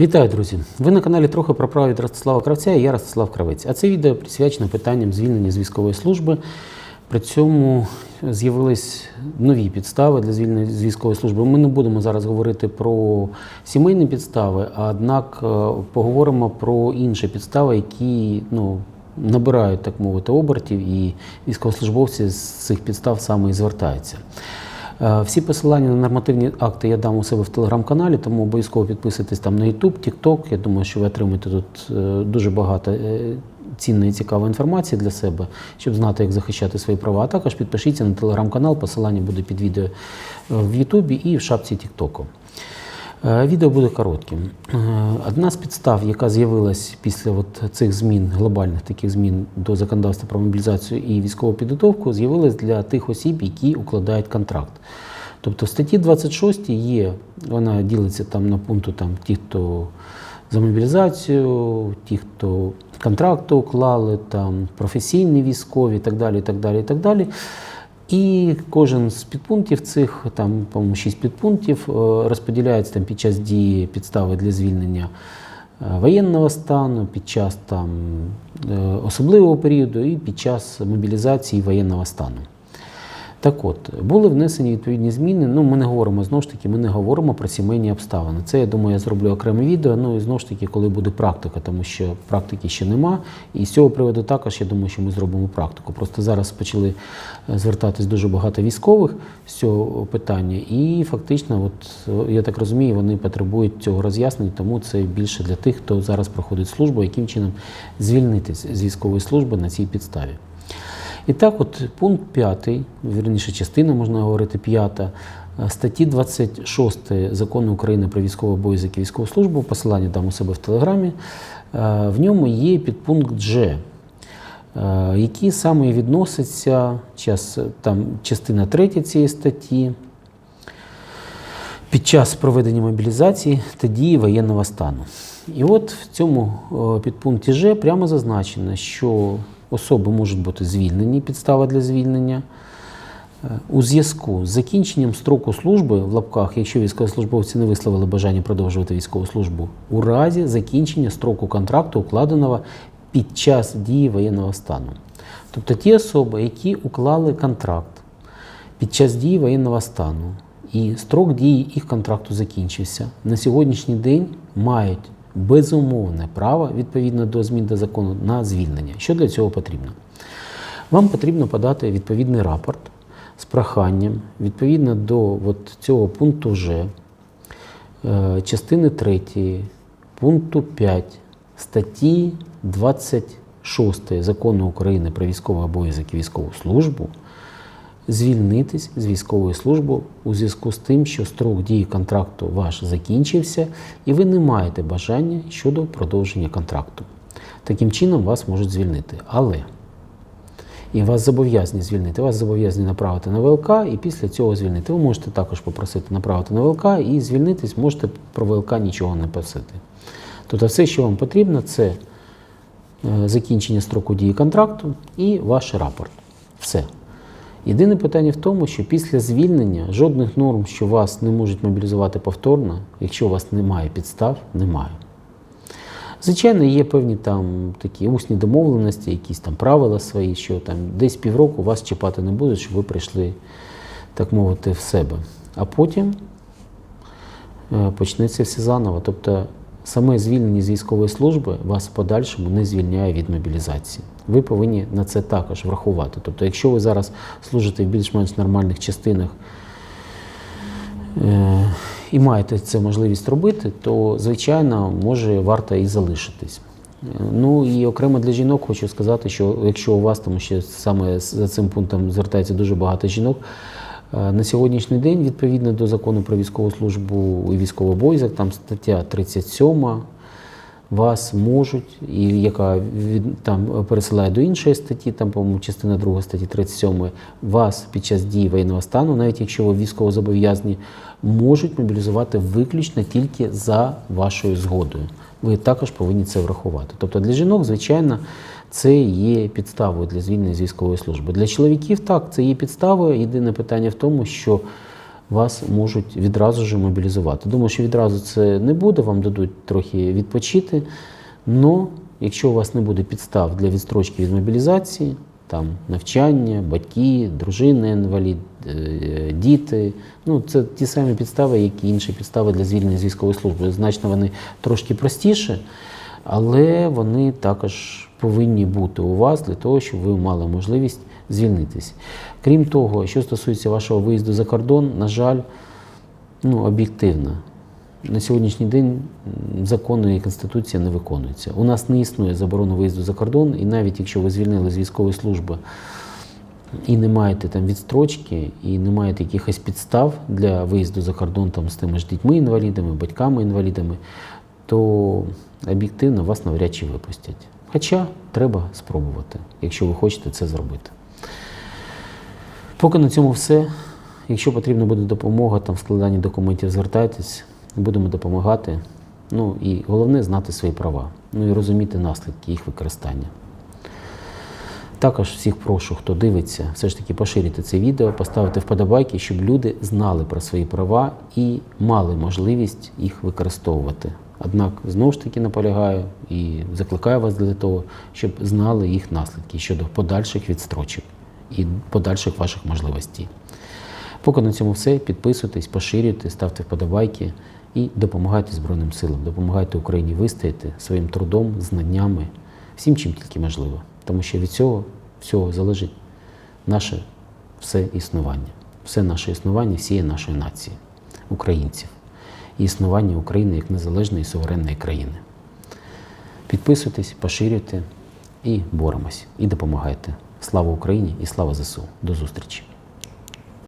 Вітаю, друзі! Ви на каналі трохи про право від Ростислава Кравця і я Ростислав Кравець. А це відео присвячено питанням звільнення з військової служби. При цьому з'явились нові підстави для звільнення з військової служби. Ми не будемо зараз говорити про сімейні підстави, однак е, поговоримо про інші підстави, які ну, набирають, так мовити, обертів, і військовослужбовці з цих підстав саме і звертаються. Е, Всі посилання на нормативні акти я дам у себе в телеграм-каналі, тому обов'язково підписуйтесь там на YouTube, TikTok. Я думаю, що ви отримаєте тут е, дуже багато е, цінної і цікавої інформації для себе, щоб знати, як захищати свої права. А також підпишіться на телеграм-канал, посилання буде під відео в Ютубі і в шапці TikTok. Е, Відео буде коротким. Е, Одна з підстав, яка з'явилась після от цих змін, глобальних таких змін до законодавства про мобілізацію і військову підготовку, з'явилась для тих осіб, які укладають контракт. Тобто в статті 26 є, вона ділиться там на пункту там, ті, хто за мобілізацію, ті, хто контракти уклали, там, професійні військові так далі. Так далі, так далі. І кожен з підпунктів цих, там, по-моєму, шість підпунктів, е, розподіляється там, під час дії підстави для звільнення е, воєнного стану, під час там, е, особливого періоду і під час мобілізації воєнного стану. Так от, були внесені відповідні зміни. Ну, ми не говоримо знову ж таки, ми не говоримо про сімейні обставини. Це я думаю, я зроблю окреме відео. Ну і знову ж таки, коли буде практика, тому що практики ще нема. І з цього приводу також я думаю, що ми зробимо практику. Просто зараз почали е, звертатись дуже багато військових з цього питання, і фактично, от е, я так розумію, вони потребують цього роз'яснення, тому це більше для тих, хто зараз проходить службу, яким чином звільнитись з військової служби на цій підставі. І так, от пункт 5, вірніше частина, можна говорити, 5 е, статті 26 закону України про військовий обов'язок і військову службу, посилання дам у себе в Телеграмі, е, в ньому є підпункт G, е, який саме відноситься, час, там частина 3 цієї статті, під час проведення мобілізації та дії воєнного стану. І от в цьому підпункті Ж прямо зазначено, що особи можуть бути звільнені, підстава для звільнення. е, У зв'язку з закінченням строку служби в лапках, якщо військовослужбовці не висловили бажання продовжувати військову службу, у разі закінчення строку контракту, укладеного під час дії воєнного стану. Тобто ті особи, які уклали контракт під час дії воєнного стану, і строк дії їх контракту закінчився, на сьогоднішній день мають безумовне право відповідно до змін до закону на звільнення. Що для цього потрібно? Вам потрібно подати відповідний рапорт з проханням відповідно до от цього пункту Ж, е, частини 3, пункту 5 статті 26 закону України про військовий обов'язок і військову службу звільнитись з військової служби у зв'язку з тим, що строк дії контракту ваш закінчився, і ви не маєте бажання щодо продовження контракту. Таким чином вас можуть звільнити. Але і вас зобов'язані звільнити. Вас зобов'язані направити на ВЛК і після цього звільнити. Ви можете також попросити направити на ВЛК і звільнитись, можете про ВЛК нічого не просити. Тобто все, що вам потрібно, це е, закінчення строку дії контракту і ваш рапорт. Все. Єдине питання в тому, що після звільнення жодних норм, що вас не можуть мобілізувати повторно, якщо у вас немає підстав, немає. Звичайно, є певні там такі усні домовленості, якісь там правила свої, що там десь півроку вас чіпати не будуть, щоб ви прийшли, так мовити, в себе. А потім е, почнеться все заново. Тобто саме звільнення з військової служби вас в подальшому не звільняє від мобілізації. Ви повинні на це також врахувати. Тобто, якщо ви зараз служите в більш-менш нормальних частинах е, і маєте це можливість робити, то звичайно може варто і залишитись. Е, Ну і окремо для жінок хочу сказати, що якщо у вас тому ще саме за цим пунктом звертається дуже багато жінок. Е, На сьогоднішній день, відповідно до закону про військову службу і військовий обов'язок, там стаття 37, вас можуть, і яка від, там пересилає до іншої статті, там, по-моєму, частина 2 статті 37, вас під час дії воєнного стану, навіть якщо ви військово зобов'язані, можуть мобілізувати виключно тільки за вашою згодою. Ви також повинні це врахувати. Тобто для жінок, звичайно, це є підставою для звільнення з військової служби. Для чоловіків так, це є підставою. Єдине питання в тому, що вас можуть відразу ж мобілізувати. Думаю, що відразу це не буде, вам дадуть трохи відпочити. Но якщо у вас не буде підстав для відстрочки від мобілізації, там навчання, батьки, дружина, інвалід, е, діти. Ну, це ті самі підстави, як і інші підстави для звільнення з військової служби. Значно вони трошки простіше, але вони також повинні бути у вас для того, щоб ви мали можливість звільнитись. Крім того, що стосується вашого виїзду за кордон, на жаль, ну, об'єктивно. На сьогоднішній день закони і конституція не виконуються. У нас не існує заборони виїзду за кордон, і навіть якщо ви звільнили з військової служби і не маєте там відстрочки, і не маєте якихось підстав для виїзду за кордон там, з тими ж дітьми-інвалідами, батьками-інвалідами, то об'єктивно вас навряд чи випустять. Хоча треба спробувати, якщо ви хочете це зробити. Поки на цьому все. Якщо потрібна буде допомога там, складанні документів, звертайтесь, будемо допомагати. Ну і головне знати свої права, ну і розуміти наслідки їх використання. Також всіх прошу, хто дивиться, все ж таки поширити це відео, поставити вподобайки, щоб люди знали про свої права і мали можливість їх використовувати. Однак знову ж таки наполягаю і закликаю вас для того, щоб знали їх наслідки щодо подальших відстрочок і подальших ваших можливостей. Поки на цьому все. Підписуйтесь, поширюйте, ставте вподобайки і допомагайте Збройним силам, допомагайте Україні вистояти своїм трудом, знаннями, всім, чим тільки можливо. Тому що від цього всього залежить наше все існування, все наше існування всієї нашої нації, українців, і існування України як незалежної суверенної країни. Підписуйтесь, поширюйте і боремось, і допомагайте. Слава Україні і слава ЗСУ. До зустрічі!